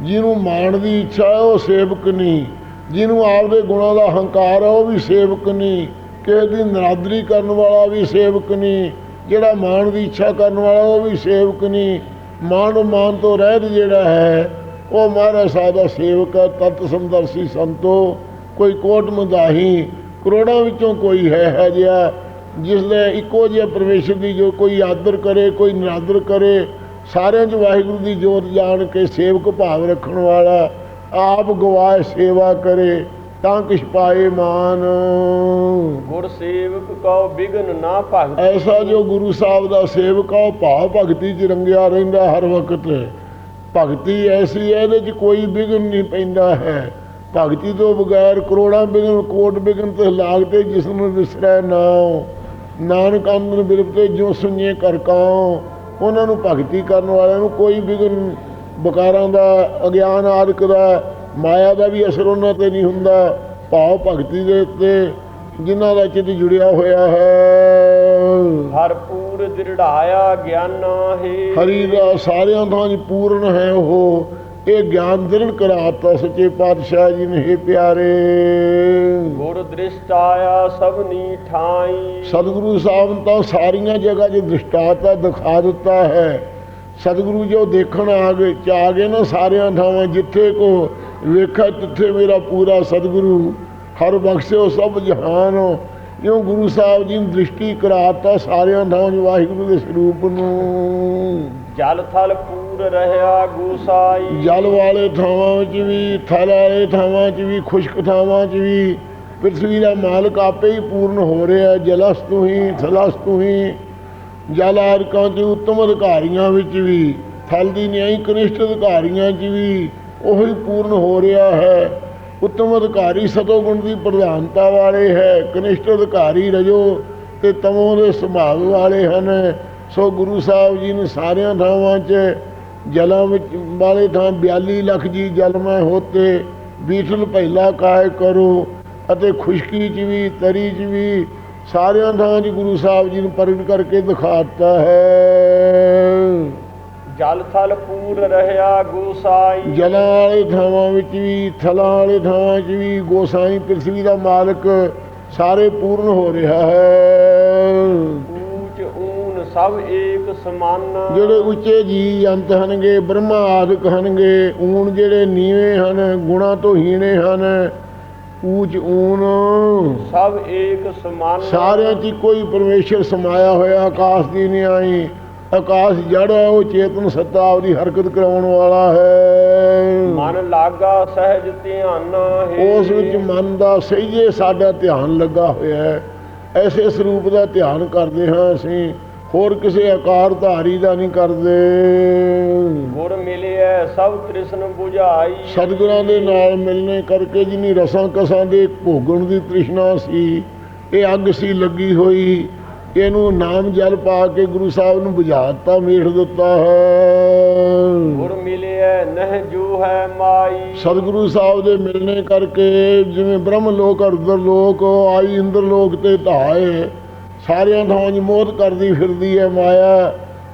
Speaker 1: ਜਿਹਨੂੰ ਮਾਣ ਦੀ ਇੱਛਾ ਹੈ ਉਹ ਸੇਵਕ ਨਹੀਂ। ਜਿਹਨੂੰ ਆਪਦੇ ਗੁਣਾਂ ਦਾ ਹੰਕਾਰ ਹੈ ਉਹ ਵੀ ਸੇਵਕ ਨਹੀਂ। ਕਿਸੇ ਦੀ ਨਰਾਦਰੀ ਕਰਨ ਵਾਲਾ ਵੀ ਸੇਵਕ ਨਹੀਂ। ਜਿਹੜਾ ਮਾਣ ਦੀ ਇੱਛਾ ਕਰਨ ਵਾਲਾ, ਉਹ ਵੀ ਸੇਵਕ ਨਹੀਂ। ਮਾਣ ਮਾਨ ਤੋਂ ਰਹਿਤ ਜਿਹੜਾ ਹੈ, ਉਹ ਮਹਾਰਾਜ ਸਾਹਿਬ ਦਾ ਸੇਵਕ ਹੈ ਤਤ ਸਮਦਰਸੀ ਸੰਤੋ, ਕੋਈ ਕੋਟ ਮਦਾਹੀ ਕਰੋੜਾਂ ਵਿੱਚੋਂ ਕੋਈ ਹੈ ਹੈ ਜਿਹਾ ਜਿਸ ਦੇ ਇੱਕੋ ਜਿਹਾ ਪਰਮੇਸ਼ਰ ਦੀ ਜੋ ਕੋਈ ਆਦਰ ਕਰੇ ਕੋਈ ਨਿਰਾਦਰ ਕਰੇ ਸਾਰਿਆਂ 'ਚ ਵਾਹਿਗੁਰੂ ਦੀ ਜੋਤ ਜਾਣ ਕੇ ਸੇਵਕ ਭਾਵ ਰੱਖਣ ਵਾਲਾ ਆਪ ਗਵਾਏ ਸੇਵਾ ਕਰੇ ਤਾਂ ਕਿਛ ਪਾਏ ਮਾਨ।
Speaker 2: ਗੁਰ ਸੇਵਕ ਕਉ ਬਿਗਨ ਨਾ ਭਗਤੀ
Speaker 1: ਐਸਾ ਜੋ ਗੁਰੂ ਸਾਹਿਬ ਦਾ ਸੇਵਕ ਆ ਭਾਵ ਭਗਤੀ 'ਚ ਰੰਗਿਆ ਰਹਿੰਦਾ ਹਰ ਵਕਤ। ਭਗਤੀ ਐਸੀ ਹੈ ਇਹਦੇ 'ਚ ਕੋਈ ਵਿਘਨ ਨਹੀਂ ਪੈਂਦਾ ਹੈ। ਭਗਤੀ ਤੋਂ ਬਗੈਰ ਕਰੋੜਾਂ ਵਿਘਨ ਕੋਟ ਵਿਘਨ ਤੇ ਲਾਗਤੇ ਜਿਸ ਨੂੰ ਵਿਸਰੈ ਨਾਉ ਨਾਨਕ ਅੰਮ੍ਰਿਤ ਬਿਰਤੇ ਜੋ ਸੁਣੀਏ ਕਰ ਕਾਉ। ਉਹਨਾਂ ਨੂੰ ਭਗਤੀ ਕਰਨ ਵਾਲਿਆਂ ਨੂੰ ਕੋਈ ਵਿਘਨ ਬਕਾਰਾਂ ਦਾ ਅਗਿਆਨ ਆਦਿਕ ਦਾ ਮਾਇਆ ਦਾ ਵੀ ਅਸਰ ਉਹਨਾਂ ਤੇ ਨਹੀਂ ਹੁੰਦਾ। ਭਾਵ ਭਗਤੀ ਦੇ ਉੱਤੇ ਜਿਨ੍ਹਾਂ ਦਾ ਚਿੱਤ ਜੁੜਿਆ ਹੋਇਆ ਹੈ।
Speaker 2: ਹਰਪੂਰ ਦ੍ਰਿੜਾਇਆ ਗਿਆਨਾ ਹੈ।
Speaker 1: ਹਰੀ ਦਾ ਸਾਰਿਆਂ 'ਚ ਪੂਰਨ ਹੈ ਉਹ। ਇਹ ਗਿਆਨ ਦ੍ਰਿੜ ਕਰਾਤਾ ਸੱਚੇ ਪਾਤਸ਼ਾਹ ਜੀ ਨੇ ਪਿਆਰੇ।
Speaker 2: ਗੁਰ ਦ੍ਰਿਸ਼ਟ ਆਇਆ ਸਭਨੀ ਠਾਈ।
Speaker 1: ਸਤਿਗੁਰੂ ਸਾਹਿਬ ਨੇ ਤਾਂ ਸਾਰੀਆਂ ਜਗ੍ਹਾ 'ਚ ਦ੍ਰਿਸ਼ਟਾਤਾ ਦਿਖਾ ਦਿੱਤਾ ਹੈ। ਸਤਿਗੁਰੂ ਜੋ ਦੇਖਣ ਆ ਗਏ ਚ ਆ ਗਏ ਨਾ ਸਾਰਿਆਂ ਥਾਵਾਂ ਜਿੱਥੇ ਕੋ ਵੇਖਾ ਤਿੱਥੇ ਮੇਰਾ ਪੂਰਾ ਸਤਿਗੁਰੂ। ਹਰ ਬਖਸ਼ਿਓ ਸਭ ਜਹਾਨ ਇਉਂ ਗੁਰੂ ਸਾਹਿਬ ਜੀ ਨੇ ਦ੍ਰਿਸ਼ਟੀ ਕਰਾਤਾ ਸਾਰਿਆਂ 'ਚ ਵਾਹਿਗੁਰੂ ਦੇ ਸਰੂਪ ਨੂੰ।
Speaker 2: ਜਲ ਥਲ ਪੂਰ ਰਹਿਆ ਗੂਸਾਈ
Speaker 1: ਜਲ ਵਾਲੇ ਥਾਵਾਂ ਵਿੱਚ ਵੀ ਥਲ ਵਾਲੇ ਥਾਵਾਂ 'ਚ ਵੀ ਖੁਸ਼ਕ ਥਾਵਾਂ 'ਚ ਵੀ ਪ੍ਰਿਥਵੀ ਦਾ ਮਾਲਕ ਆਪੇ ਹੀ ਪੂਰਨ ਹੋ ਰਿਹਾ ਜਲਸ ਤੋਂ ਹੀ ਥਲਸ ਤੋਂ ਹੀ। ਜਲ ਆਰਕਾਂ ਤੇ ਉੱਤਮ ਅਧਿਕਾਰੀਆਂ ਵਿੱਚ ਵੀ ਥਲ ਦੀ ਨਿਆਈ ਕਨਿਸ਼ਟ ਅਧਿਕਾਰੀਆਂ 'ਚ ਵੀ ਉਹੀ ਪੂਰਨ ਹੋ ਰਿਹਾ ਹੈ। ਉੱਤਮ ਅਧਿਕਾਰੀ ਸਤੋਗੁਣ ਦੀ ਪ੍ਰਧਾਨਤਾ ਵਾਲੇ ਹੈ ਕਨਿਸ਼ਟ ਅਧਿਕਾਰੀ ਰਜੋ ਤੇ ਤਮੋ ਦੇ ਸੁਭਾਅ ਵਾਲੇ ਹਨ। ਸੋ ਗੁਰੂ ਸਾਹਿਬ ਜੀ ਨੇ ਸਾਰਿਆਂ ਥਾਵਾਂ 'ਚ ਜਲਾਂ ਵਿੱਚ, ਵਾਲੇ ਥਾਂ 42 ਲੱਖ ਜੀ ਜਲ ਮੈਂ ਹੋਤੇ, ਬੀਠਲ ਪਹਿਲਾ ਕਾਇ ਕਰੋ ਅਤੇ ਖੁਸ਼ਕੀ 'ਚ ਵੀ, ਤਰੀ 'ਚ ਵੀ ਸਾਰਿਆਂ ਥਾਂ 'ਚ ਗੁਰੂ ਸਾਹਿਬ ਜੀ ਨੂੰ ਪ੍ਰਗਟ ਕਰਕੇ ਦਿਖਾਤਾ ਹੈ।
Speaker 2: ਜਲ ਥਲ ਪੂਰ ਰਹਿਆ ਗੂਸਾਈ।
Speaker 1: ਜਲਾਂ ਵਾਲੇ ਥਾਵਾਂ ਵਿੱਚ ਵੀ ਥਲਾਂ ਵਾਲੇ ਥਾਵਾਂ 'ਚ ਵੀ ਗੋਸਾਈ ਪ੍ਰਿਥਵੀ ਦਾ ਮਾਲਕ ਸਾਰੇ ਪੂਰਨ ਹੋ ਰਿਹਾ ਹੈ।
Speaker 2: ਊਚ ਊਨ ਸਭ ਏਕ ਸਮਾਨ।
Speaker 1: ਜਿਹੜੇ ਉੱਚੇ ਜੀ ਅੰਤ ਹਨਗੇ ਬ੍ਰਹਮਾ ਆਦਿਕ ਹਨਗੇ ਊਣ ਜਿਹੜੇ ਨੀਵੇਂ ਹਨ ਗੁਣਾ ਤੋਂ ਹੀਣੇ ਹਨ ਊਚ ਊਣ
Speaker 2: ਸਭ ਏਕ ਸਮਾਨ।
Speaker 1: ਸਾਰਿਆਂ 'ਚ ਕੋਈ ਪਰਮੇਸ਼ਰ ਸਮਾਇਆ ਹੋਇਆ ਆਕਾਸ਼ ਦੀ ਨਹੀਂ ਆਈ ਆਕਾਸ਼ ਜੜ ਹੈ ਉਹ ਚੇਤਨ ਸੱਤਾ ਆਪਦੀ ਹਰਕਤ ਕਰਾਉਣ ਵਾਲਾ ਹੈ।
Speaker 2: ਮਨ ਲਾਗਾ ਸਹਿਜ ਧਿਆਨ ਹੈ।
Speaker 1: ਉਸ ਵਿੱਚ ਮਨ ਦਾ ਸਹੀਏ ਸਾਡਾ ਧਿਆਨ ਲੱਗਾ ਹੋਇਆ ਹੈ। ਐਸੇ ਸਰੂਪ ਦਾ ਧਿਆਨ ਕਰਦੇ ਹਾਂ ਅਸੀਂ। ਹੋਰ ਕਿਸੇ ਆਕਾਰ ਧਾਰੀ ਦਾ ਨਹੀਂ ਕਰਦੇ।
Speaker 2: ਗੁਰ ਮਿਲਿਆ ਸਭ ਤ੍ਰਿਸ਼ਨ 부ਝਾਈ
Speaker 1: ਸਤਿਗੁਰਾਂ ਦੇ ਨਾਲ ਮਿਲਣੇ ਕਰਕੇ ਜਿਨੀ ਰਸਾਂ ਕਸਾਂ ਦੇ ਭੋਗਣ ਦੀ ਤ੍ਰਿਸ਼ਨਾ ਸੀ ਇਹ ਅੱਗ ਸੀ ਲੱਗੀ ਹੋਈ। ਇਹਨੂੰ ਨਾਮ ਜਲ ਪਾ ਕੇ ਗੁਰੂ ਸਾਹਿਬ ਨੂੰ ਬੁਝਾਤਾ ਮੇੜ ਦਿੱਤਾ ਹੈ।
Speaker 2: ਗੁਰ ਮਿਲਿਆ ਨਹਿ ਜੋ ਹੈ ਮਾਈ।
Speaker 1: ਸਤਿਗੁਰੂ ਸਾਹਿਬ ਦੇ ਮਿਲਣੇ ਕਰਕੇ ਜਿਵੇਂ ਬ੍ਰਹਮ ਲੋਕ ਅਰਦਰ ਲੋਕ ਆਈ ਇੰਦਰ ਲੋਕ ਤੇ ਧਾਏ ਸਾਰਿਆਂ ਥਾਵਾਂ 'ਚ ਮੋਹ ਕਰਦੀ ਫਿਰਦੀ ਹੈ ਮਾਇਆ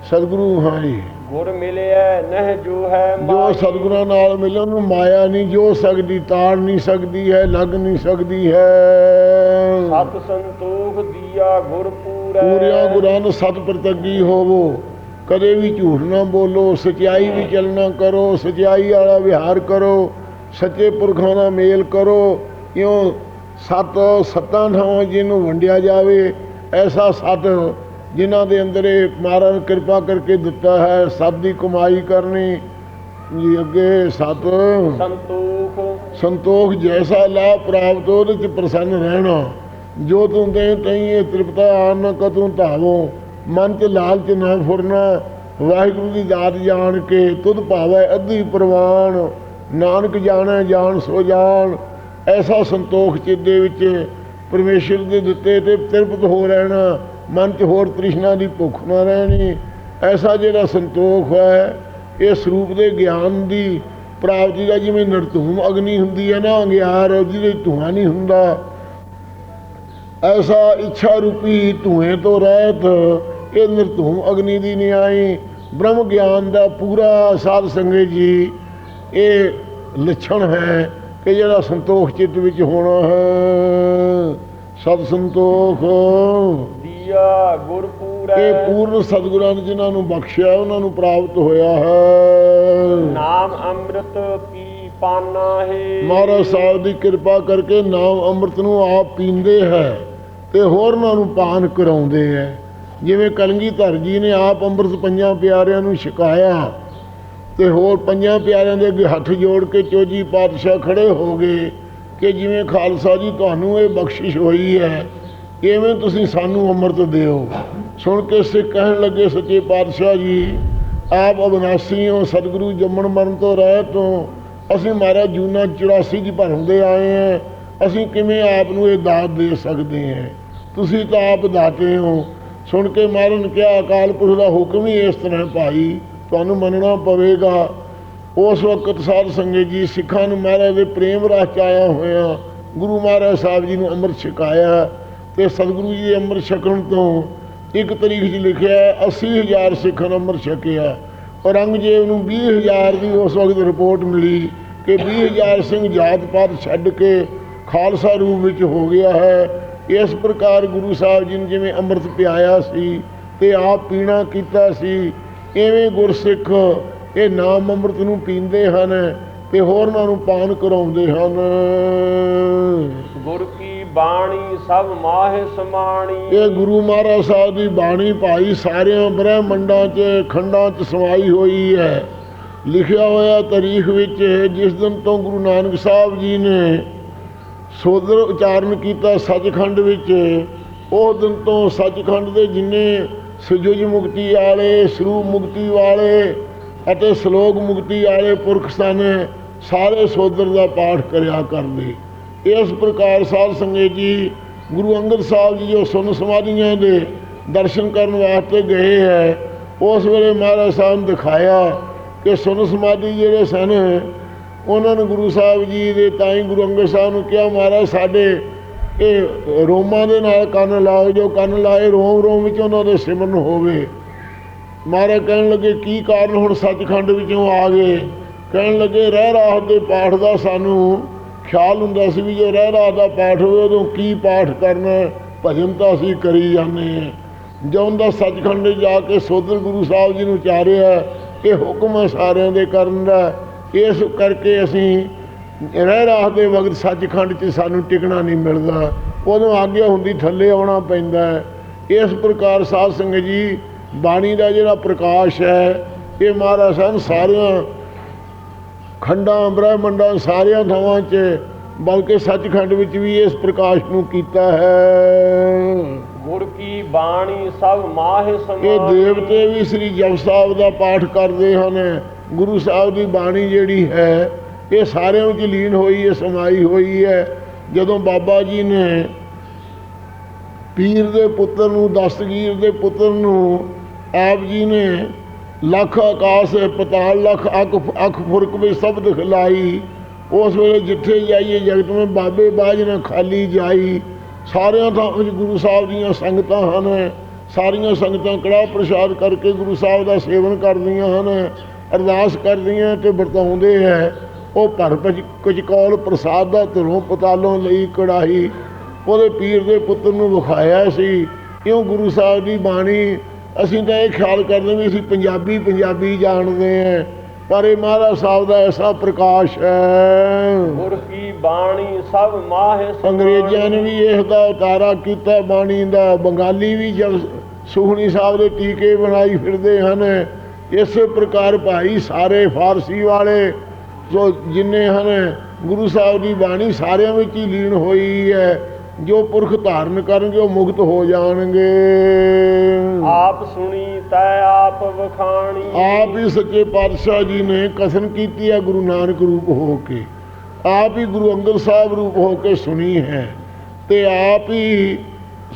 Speaker 1: ਸਤਿਗੁਰੂ ਹਾਂ ਜੀ।
Speaker 2: ਗੁਰ ਮਿਲਿਆ ਨਹਿ ਜੋ ਹੈ
Speaker 1: ਜੋ ਸਤਿਗੁਰਾਂ ਨਾਲ ਮਿਲਣ ਨੂੰ ਮਾਇਆ ਨਹੀਂ ਜੋ ਸਕਦੀ ਤਾੜ ਨਹੀਂ ਸਕਦੀ ਹੈ ਲੱਗ ਨਹੀਂ ਸਕਦੀ ਹੈ।
Speaker 2: ਸਤ ਸੰਤੋਖ ਦੀਆ ਗੁਰ ਪੂਰੈ।
Speaker 1: ਪੂਰਿਆਂ ਗੁਰਾਂ ਨੂੰ ਸਤ ਪ੍ਰਤੱਗੀ ਹੋਵੋ। ਕਦੇ ਵੀ ਝੂਠ ਨਾ ਬੋਲੋ ਸਚਾਈ ਵੀ ਚੱਲਣਾ ਕਰੋ ਸਚਾਈ ਵਾਲਾ ਵਿਹਾਰ ਕਰੋ ਸੱਚੇ ਪੁਰਖਾਂ ਦਾ ਮੇਲ ਕਰੋ। ਇਉਂ ਸਤ ਸੱਤਾਂ ਥਾਵਾਂ ਜਿਹਨੂੰ ਵੰਡਿਆ ਜਾਵੇ ਐਸਾ ਸਤ ਜਿਨ੍ਹਾਂ ਦੇ ਅੰਦਰ ਇਹ ਮਹਾਰਾਜ ਕਿਰਪਾ ਕਰਕੇ ਦਿੱਤਾ ਹੈ ਸਤ ਦੀ ਕਮਾਈ ਕਰਨੀ। ਜੀ ਅੱਗੇ ਸਤ।
Speaker 2: ਸੰਤੋਖ।
Speaker 1: ਸੰਤੋਖ ਜੈਸਾ ਲਾਭ ਪ੍ਰਾਪਤ ਉਹਦੇ ਚ ਪ੍ਰਸੰਨ ਰਹਿਣਾ। ਜੋ ਤੂੰ ਦੇ ਤਈ ਇਹ ਤ੍ਰਿਪਤਾ ਆਨ ਨ ਕਤੂ ਧਾਵੋ। ਮਨ ਚ ਲਾਲਚ ਨਾ ਫੁਰਨਾ। ਵਾਹਿਗੁਰੂ ਦੀ ਦਾਤ ਜਾਣ ਕੇ ਤੁਧ ਭਾਵੈ ਅੱਧੀ ਪ੍ਰਵਾਨ। ਨਾਨਕ ਜਾਣੈ ਜਾਣ ਸੋ ਜਾਣ। ਐਸਾ ਸੰਤੋਖ ਚਿੱਤ ਦੇ ਵਿੱਚ ਪਰਮੇਸ਼ਰ ਦੇ ਦਿੱਤੇ ਤੇ ਤ੍ਰਿਪਤ ਹੋ ਰਹਿਣਾ। ਮਨ ਚ ਹੋਰ ਤ੍ਰਿਸ਼ਨਾ ਦੀ ਭੁੱਖ ਨਾ ਰਹਿਣੀ। ਐਸਾ ਜਿਹੜਾ ਸੰਤੋਖ ਹੈ ਇਹ ਸਰੂਪ ਦੇ ਗਿਆਨ ਦੀ ਪ੍ਰਾਪਤੀ ਦਾ ਜਿਵੇਂ ਨਿਰਧੂਮ ਅਗਨੀ ਹੁੰਦੀ ਹੈ ਨਾ, ਅੰਗਿਆਰ ਜਿਹਦੇ ਧੂਆਂ ਨਹੀਂ ਹੁੰਦਾ। ਐਸਾ ਇੱਛਾ ਰੂਪੀ ਧੂਏ ਤੋਂ ਰਹਿਤ, ਇਹ ਨਿਰਧੂਮ ਅਗਨੀ ਦੀ ਨਿਆਈ ਬ੍ਰਹਮ ਗਿਆਨ ਦਾ ਪੂਰਾ ਸਾਧ ਸੰਗਤ ਜੀ, ਇਹ ਲੱਛਣ ਹੈ ਕਿ ਜਿਹੜਾ ਸੰਤੋਖ ਚਿੱਤ ਵਿੱਚ ਹੋਣਾ ਹੈ। ਸਤ ਸੰਤੋਖ।
Speaker 2: ਦੀਆ ਗੁਰ ਪੂਰੈ
Speaker 1: ਇਹ ਪੂਰਨ ਸਤਿਗੁਰਾਂ ਨੇ ਜਿਨ੍ਹਾਂ ਨੂੰ ਬਖਸ਼ਿਆ ਉਹਨਾਂ ਨੂੰ ਪ੍ਰਾਪਤ ਹੋਇਆ ਹੈ।
Speaker 2: ਨਾਮ ਅੰਮ੍ਰਿਤ ਪੀ ਪਾਨਾ ਹੈ?
Speaker 1: ਮਹਾਰਾਜ ਸਾਹਿਬ ਦੀ ਕਿਰਪਾ ਕਰਕੇ ਨਾਮ ਅੰਮ੍ਰਿਤ ਨੂੰ ਆਪ ਪੀਂਦੇ ਹੈ ਤੇ ਹੋਰਨਾਂ ਨੂੰ ਪਾਨ ਕਰਾਉਂਦੇ ਹੈ। ਜਿਵੇਂ ਕਲਗੀਧਰ ਜੀ ਨੇ ਆਪ ਅੰਮ੍ਰਿਤ ਪੰਜਾਂ ਪਿਆਰਿਆਂ ਨੂੰ ਛਕਾਇਆ ਤੇ ਹੋਰ ਪੰਜਾਂ ਪਿਆਰਿਆਂ ਦੇ ਅੱਗੇ ਹੱਥ ਜੋੜ ਕੇ ਚੋਜੀ ਪਾਤਸ਼ਾਹ ਖੜੇ ਹੋ ਗਏ ਕਿ ਜਿਵੇਂ ਖਾਲਸਾ ਜੀ ਤੁਹਾਨੂੰ ਇਹ ਬਖਸ਼ਿਸ਼ ਹੋਈ ਹੈ। ਕਿਵੇਂ ਤੁਸੀਂ ਸਾਨੂੰ ਅੰਮ੍ਰਿਤ ਦਿਓ? ਸੁਣ ਕੇ ਸਿੱਖ ਕਹਿਣ ਲੱਗੇ, ਸੱਚੇ ਪਾਤਸ਼ਾਹ ਜੀ, ਆਪ ਅਬਨਾਸੀ ਹੋ, ਸਤਿਗੁਰੂ ਜੰਮਣ ਮਰਨ ਤੋਂ ਰਹਿ ਤੋਂ। ਅਸੀਂ ਮਹਾਰਾਜ ਜੂਨਾ 84 ਦੀ ਭਰਮਦੇ ਆਏ ਹਾਂ। ਅਸੀਂ ਕਿਵੇਂ ਆਪ ਨੂੰ ਇਹ ਦਾਤ ਦੇ ਸਕਦੇ ਹਾਂ? ਤੁਸੀਂ ਤਾਂ ਆਪ ਦਾਤੇ ਹੋ। ਸੁਣ ਕੇ ਮਹਾਰਾਜ ਨੇ ਕਿਹਾ, ਅਕਾਲ ਪੁਰਖ ਦਾ ਹੁਕਮ ਹੀ ਇਸ ਤਰ੍ਹਾਂ ਭਾਈ। ਤੁਹਾਨੂੰ ਮੰਨਣਾ ਪਵੇਗਾ। ਉਸ ਵਕਤ ਸਾਧ ਸੰਗਤ ਜੀ ਸਿੱਖਾਂ ਨੂੰ ਮਹਾਰਾਜ ਦੇ ਪ੍ਰੇਮ ਰਾਹ ਚ ਆਇਆ ਹੋਇਆ। ਗੁਰੂ ਮਹਾਰਾਜ ਸਾਹਿਬ ਜੀ ਨੂੰ ਅੰਮ੍ਰਿਤ ਛਕਾਇਆ। ਤੇ ਸਤਿਗੁਰੂ ਜੀ ਦੇ ਅੰਮ੍ਰਿਤ ਛਕਣ ਤੋਂ ਇੱਕ ਤਰੀਕ 'ਚ ਲਿਖਿਆ ਹੈ, 80000 ਸਿੱਖਾਂ ਨੇ ਅੰਮ੍ਰਿਤ ਛਕਿਆ। ਔਰੰਗਜ਼ੇਬ ਨੂੰ 20000 ਦੀ ਉਸ ਵਕਤ ਰਿਪੋਰਟ ਮਿਲੀ ਕਿ 20000 ਸਿੰਘ ਜਾਤ ਪਾਤ ਛੱਡ ਕੇ ਖਾਲਸਾ ਰੂਪ ਵਿੱਚ ਹੋ ਗਿਆ ਹੈ। ਇਸ ਪ੍ਰਕਾਰ ਗੁਰੂ ਸਾਹਿਬ ਜੀ ਨੇ ਜਿਵੇਂ ਅੰਮ੍ਰਿਤ ਪਿਆਇਆ ਸੀ ਤੇ ਆਪ ਪੀਣਾ ਕੀਤਾ ਸੀ ਐਵੇਂ ਗੁਰਸਿੱਖ ਇਹ ਨਾਮ ਅੰਮ੍ਰਿਤ ਨੂੰ ਪੀਂਦੇ ਹਨ ਤੇ ਹੋਰਨਾਂ ਨੂੰ ਪਾਨ ਕਰਾਉਂਦੇ ਹਨ।
Speaker 2: ਗੁਰ ਕੀ ਬਾਣੀ ਸਭ ਮਾਹਿ ਸਮਾਣੀ।
Speaker 1: ਇਹ ਗੁਰੂ ਮਹਾਰਾਜ ਸਾਹਿਬ ਦੀ ਬਾਣੀ ਭਾਈ ਸਾਰਿਆਂ ਬ੍ਰਹਿਮੰਡਾਂ 'ਚ, ਖੰਡਾਂ 'ਚ ਸਮਾਈ ਹੋਈ ਹੈ। ਲਿਖਿਆ ਹੋਇਆ ਤਾਰੀਖ ਵਿੱਚ, ਜਿਸ ਦਿਨ ਤੋਂ ਗੁਰੂ ਨਾਨਕ ਸਾਹਿਬ ਜੀ ਨੇ ਸੋਦਰ ਉਚਾਰਨ ਕੀਤਾ ਸੱਚਖੰਡ ਵਿੱਚ, ਉਹ ਦਿਨ ਤੋਂ ਸੱਚਖੰਡ ਦੇ ਜਿੰਨੇ ਸਜੁਜ ਮੁਕਤੀ ਵਾਲੇ ਸਰੂਪ ਮੁਕਤੀ ਵਾਲੇ ਅਤੇ ਸ਼ਲੋਕ ਮੁਕਤੀ ਵਾਲੇ ਪੁਰਖ ਸਨ, ਸਾਰੇ ਸੋਦਰ ਦਾ ਪਾਠ ਕਰਿਆ ਕਰਦੇ। ਇਸ ਪ੍ਰਕਾਰ ਸਾਧ ਸੰਗਤ ਜੀ ਗੁਰੂ ਅੰਗਦ ਸਾਹਿਬ ਜੀ ਜੋ ਸੁਨ ਸਮਾਧੀਆਂ ਦੇ ਦਰਸ਼ਨ ਕਰਨ ਵਾਸਤੇ ਗਏ ਹੈ, ਉਸ ਵੇਲੇ ਮਹਾਰਾਜ ਸਾਹਿਬ ਨੇ ਦਿਖਾਇਆ ਕਿ ਸੁਨ ਸਮਾਧੀ ਜਿਹੜੇ ਸਨ, ਉਹਨਾਂ ਨੇ ਗੁਰੂ ਸਾਹਿਬ ਜੀ ਦੇ ਤਾਂ ਹੀ ਗੁਰੂ ਅੰਗਦ ਸਾਹਿਬ ਨੂੰ ਕਿਹਾ, ਮਹਾਰਾਜ, ਸਾਡੇ ਇਹ ਰੋਮਾਂ ਦੇ ਨਾਲ ਕੰਨ ਲਾਓ, ਜੋ ਕੰਨ ਲਾਏ ਰੋਮ ਰੋਮ ਵਿੱਚ ਉਹਨਾਂ ਦੇ ਸਿਮਰਨ ਹੋਵੇ। ਮਹਾਰਾਜ ਕਹਿਣ ਲੱਗੇ, ਕੀ ਕਾਰਨ ਹੁਣ ਸੱਚਖੰਡ ਵਿੱਚੋਂ ਆ ਗਏ? ਕਹਿਣ ਲੱਗੇ, ਰਹਿ ਰਾਹ ਦੇ ਪਾਠ ਦਾ ਸਾਨੂੰ ਖਿਆਲ ਹੁੰਦਾ ਸੀ ਵੀ ਜੇ ਰਹਿ ਰਾਤ ਦਾ ਪਾਠ ਹੋਵੇ, ਉਦੋਂ ਕੀ ਪਾਠ ਕਰਨਾ ਭਜਨ ਤਾਂ ਅਸੀਂ ਕਰੀ ਜਾਂਦੇ ਹਾਂ। ਜਦੋਂ ਦਾ ਸੱਚਖੰਡ ਜਾ ਕੇ ਸੋਦਰ ਗੁਰੂ ਸਾਹਿਬ ਜੀ ਨੂੰ ਚਾਰਿਆ, ਇਹ ਹੁਕਮ ਹੈ ਸਾਰਿਆਂ ਦੇ ਕਰਨ ਦਾ। ਇਸ ਕਰਕੇ ਅਸੀਂ ਰਹਿ ਰਾਤ ਦੇ ਵਕਤ ਸੱਚਖੰਡ 'ਚ ਸਾਨੂੰ ਟਿਕਣਾ ਨਹੀਂ ਮਿਲਦਾ। ਉਦੋਂ ਆਗਿਆ ਹੁੰਦੀ, ਥੱਲੇ ਆਉਣਾ ਪੈਂਦਾ ਇਸ ਪ੍ਰਕਾਰ ਸਾਧ ਸੰਗਤ ਜੀ, ਬਾਣੀ ਦਾ ਜਿਹੜਾ ਪ੍ਰਕਾਸ਼ ਹੈ, ਇਹ ਮਹਾਰਾਜ ਸਾਨੂੰ ਸਾਰਿਆਂ ਖੰਡਾਂ ਬ੍ਰਹਮੰਡਾਂ ਸਾਰਿਆਂ ਥਾਵਾਂ 'ਚ ਬਲਕਿ ਸੱਚਖੰਡ ਵਿੱਚ ਵੀ ਇਸ ਪ੍ਰਕਾਸ਼ ਨੂੰ ਕੀਤਾ ਹੈ।
Speaker 2: ਗੁਰ ਕੀ ਬਾਣੀ ਸਭ ਮਾਹਿ
Speaker 1: ਇਹ
Speaker 2: ਸਮਾਣੀ
Speaker 1: ਦੇਵਤੇ ਵੀ ਸ੍ਰੀ ਜਪ ਸਾਹਿਬ ਦਾ ਪਾਠ ਕਰਦੇ ਹਨ। ਗੁਰੂ ਸਾਹਿਬ ਦੀ ਬਾਣੀ ਜਿਹੜੀ ਹੈ ਇਹ ਸਾਰਿਆਂ ਵਿੱਚ ਲੀਨ ਹੋਈ ਹੈ ਸਮਾਈ ਹੋਈ ਹੈ। ਜਦੋਂ ਬਾਬਾ ਜੀ ਨੇ ਪੀਰ ਦੇ ਪੁੱਤਰ ਨੂੰ ਦਸਤਗੀਰ ਦੇ ਪੁੱਤਰ ਨੂੰ ਆਪ ਜੀ ਨੇ ਲੱਖ ਆਕਾਸ਼ ਪਤਾਲ, ਲੱਖ ਅੱਖ ਅੱਖ ਫੁਰਕ ਵਿੱਚ ਸਭ ਦਿਖਲਾਈ। ਉਸ ਵੇਲੇ ਜਿੱਥੇ ਜਾਈਏ, ਜਗਤ ਵਿੱਚ ਬਾਬੇ ਬਾਜ ਨਾ ਖਾਲੀ ਜਾਈ। ਸਾਰਿਆਂ ਥਾਂ ਵਿੱਚ ਗੁਰੂ ਸਾਹਿਬ ਦੀਆਂ ਸੰਗਤਾਂ ਹਨ। ਸਾਰੀਆਂ ਸੰਗਤਾਂ ਕੜਾਹ ਪ੍ਰਸ਼ਾਦ ਕਰਕੇ ਗੁਰੂ ਸਾਹਿਬ ਦਾ ਸੇਵਨ ਕਰਦੀਆਂ ਹਨ, ਅਰਦਾਸ ਕਰਦੀਆਂ ਤੇ ਵਰਤਾਉਂਦੇ ਹੈ। ਉਹ ਭਰ ਭਜ ਕੁਝ ਕੌਲ ਪ੍ਰਸਾਦ ਦਾ ਧਰੋਂ ਪਤਾਲੋਂ ਲਈ ਕੜਾਹੀ। ਉਹਦੇ ਪੀਰ ਦੇ ਪੁੱਤਰ ਨੂੰ ਵਿਖਾਇਆ ਸੀ ਕਿਉਂ ਗੁਰੂ ਸਾਹਿਬ ਦੀ ਬਾਣੀ ਅਸੀਂ ਤਾਂ ਇਹ ਖਿਆਲ ਕਰਦੇ ਵੀ ਅਸੀਂ ਪੰਜਾਬੀ ਪੰਜਾਬੀ ਜਾਣਦੇ ਹਾਂ ਪਰ ਇਹ ਮਹਾਰਾਜ ਸਾਹਿਬ ਦਾ ਐਸਾ ਪ੍ਰਕਾਸ਼ ਹੈ।
Speaker 2: ਗੁਰ ਕੀ ਬਾਣੀ ਸਭ ਮਾਹਿ
Speaker 1: ਅੰਗਰੇਜ਼ਾਂ ਨੇ ਵੀ ਇਸ ਦਾ ਉਤਾਰਾ ਕੀਤਾ ਬਾਣੀ ਦਾ। ਬੰਗਾਲੀ ਵੀ ਜਦ ਸੁਖਣੀ ਸਾਹਿਬ ਦੇ ਟੀਕੇ ਬਣਾਈ ਫਿਰਦੇ ਹਨ ਇਸੇ ਪ੍ਰਕਾਰ ਭਾਈ ਸਾਰੇ ਫਾਰਸੀ ਵਾਲੇ ਜੋ ਜਿੰਨੇ ਹਨ ਗੁਰੂ ਸਾਹਿਬ ਦੀ ਬਾਣੀ ਸਾਰਿਆਂ ਵਿੱਚ ਹੀ ਲੀਨ ਹੋਈ ਹੈ। ਜੋ ਪੁਰਖ ਧਾਰਨ ਕਰਨਗੇ ਉਹ ਮੁਕਤ ਹੋ ਜਾਣਗੇ।
Speaker 2: ਆਪ ਸੁਣੀ ਤੈ ਆਪ ਵਖਾਣੀ।
Speaker 1: ਆਪ ਹੀ ਸੱਚੇ ਪਾਤਸ਼ਾਹ ਜੀ ਨੇ ਕਥਨ ਕੀਤੀ ਹੈ ਗੁਰੂ ਨਾਨਕ ਰੂਪ ਹੋ ਕੇ। ਆਪ ਹੀ ਗੁਰੂ ਅੰਗਦ ਸਾਹਿਬ ਰੂਪ ਹੋ ਕੇ ਸੁਣੀ ਹੈ ਤੇ ਆਪ ਹੀ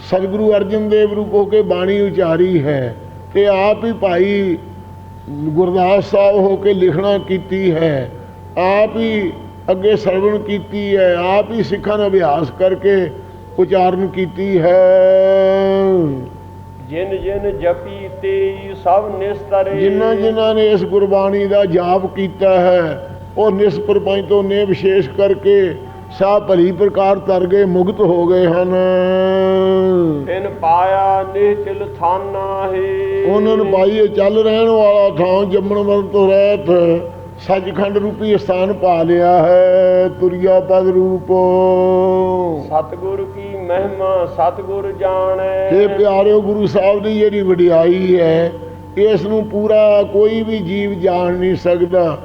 Speaker 1: ਸਤਿਗੁਰੂ ਅਰਜਨ ਦੇਵ ਰੂਪ ਹੋ ਕੇ ਬਾਣੀ ਉਚਾਰੀ ਹੈ ਤੇ ਆਪ ਹੀ ਭਾਈ ਗੁਰਦਾਸ ਸਾਹਿਬ ਹੋ ਕੇ ਲਿਖਣਾ ਕੀਤੀ ਹੈ। ਆਪ ਹੀ ਅੱਗੇ ਸਰਵਣ ਕੀਤੀ ਹੈ ਆਪ ਹੀ ਸਿੱਖਾਂ ਨੇ ਅਭਿਆਸ ਕਰਕੇ ਉਚਾਰਨ ਕੀਤੀ ਹੈ।
Speaker 2: ਜਿਨ ਜਿਨ ਜਪੀ ਤੇ ਸਭ ਨਿਸਤਰੇ।
Speaker 1: ਜਿਨ੍ਹਾਂ ਜਿਨ੍ਹਾਂ ਨੇ ਇਸ ਗੁਰਬਾਣੀ ਦਾ ਜਾਪ ਕੀਤਾ ਹੈ ਉਹ ਨਿਸਪਰਪੰਚ ਤੋਂ ਨੇ ਵਿਸ਼ੇਸ਼ ਕਰਕੇ ਸਾਹ ਭਲੀ ਪ੍ਰਕਾਰ ਤਰ ਗਏ ਮੁਕਤ ਹੋ ਗਏ ਹਨ।
Speaker 2: ਤਿਨ ਪਾਇਆ ਨਿਹਚਲ ਥਾਨਾ ਹੈ।
Speaker 1: ਉਹਨਾਂ ਨੂੰ ਪਾਈਏ ਚੱਲ ਰਹਿਣ ਵਾਲਾ ਥਾਂ ਜੰਮਣ ਮਰਨ ਤੋਂ ਰਹਿਤ। ਸੱਚਖੰਡ ਰੂਪੀ ਸਥਾਨ ਪਾ ਲਿਆ ਹੈ ਤੁਰਿਆ ਪਦ ਰੂਪ।
Speaker 2: ਸਤਿਗੁਰ ਕੀ ਮਹਿਮਾ ਸਤਿਗੁਰ ਜਾਣੈ।
Speaker 1: ਇਹ ਪਿਆਰਿਓ ਗੁਰੂ ਸਾਹਿਬ ਦੀ ਜਿਹੜੀ ਵਡਿਆਈ ਹੈ ਇਸ ਨੂੰ ਪੂਰਾ ਕੋਈ ਵੀ ਜੀਵ ਜਾਣ ਨਹੀਂ ਸਕਦਾ।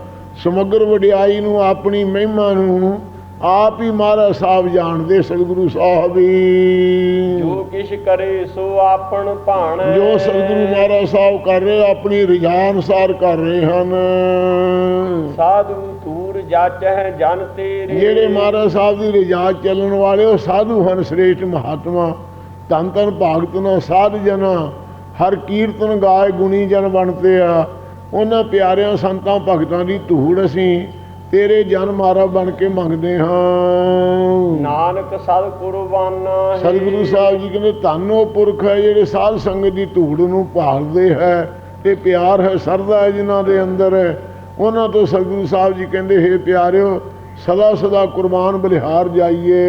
Speaker 1: ਸਮਗਰ ਵਡਿਆਈ ਨੂੰ ਆਪਣੀ ਮਹਿਮਾ ਨੂੰ ਆਪ ਹੀ ਮਹਾਰਾਜ ਸਾਹਿਬ ਜਾਣਦੇ ਸਤਿਗੁਰੂ ਸਾਹਿਬ ਹੀ।
Speaker 2: ਜੋ ਕਿਛ ਕਰੇ ਸੋ ਆਪਣ ਭਾਣੈ।
Speaker 1: ਜੋ ਸਤਿਗੁਰੂ ਮਹਾਰਾਜ ਸਾਹਿਬ ਕਰ ਰਹੇ ਆਪਣੀ ਰਜਾ ਅਨੁਸਾਰ ਕਰ ਰਹੇ ਹਨ।
Speaker 2: ਸਾਧੂ ਧੂਰ ਜਾਚਹਿ ਜਨ ਤੇਰੇ।
Speaker 1: ਜਿਹੜੇ ਮਹਾਰਾਜ ਸਾਹਿਬ ਦੀ ਰਜਾ ਚੱਲਣ ਵਾਲੇ ਉਹ ਸਾਧੂ ਹਨ ਸ੍ਰੇਸ਼ਟ ਮਹਾਤਮਾ। ਧੰਨ ਧੰਨ ਭਾਗਤ ਨਾ ਸਾਧ ਜਨਾ ਹਰ ਕੀਰਤਨ ਗਾਏ ਗੁਣੀ ਜਨ ਬਣਤੇ ਆ। ਉਹਨਾਂ ਪਿਆਰਿਆਂ ਸੰਤਾਂ ਭਗਤਾਂ ਦੀ ਧੂੜ ਅਸੀਂ ਤੇਰੇ ਜਨ ਮਾਰਾ ਬਣ ਕੇ ਮੰਗਦੇ ਹਾਂ।
Speaker 2: ਨਾਨਕ ਸਦ ਕੁਰਬਾਨਾ
Speaker 1: ਸਤਿਗੁਰੂ ਸਾਹਿਬ ਜੀ ਕਹਿੰਦੇ ਧੰਨ ਉਹ ਪੁਰਖ ਹੈ ਜਿਹੜੇ ਸਾਧ ਸੰਗਤ ਦੀ ਧੂੜ ਨੂੰ ਭਾਲਦੇ ਹੈ ਤੇ ਪਿਆਰ ਹੈ ਸਰਦਾ ਹੈ ਜਿਨ੍ਹਾਂ ਦੇ ਅੰਦਰ ਉਹਨਾਂ ਤੋਂ ਸਤਿਗੁਰੂ ਸਾਹਿਬ ਜੀ ਕਹਿੰਦੇ ਹੈ ਪਿਆਰਿਓ ਸਦਾ ਸਦਾ ਕੁਰਬਾਨ ਬਲਿਹਾਰ ਜਾਈਏ।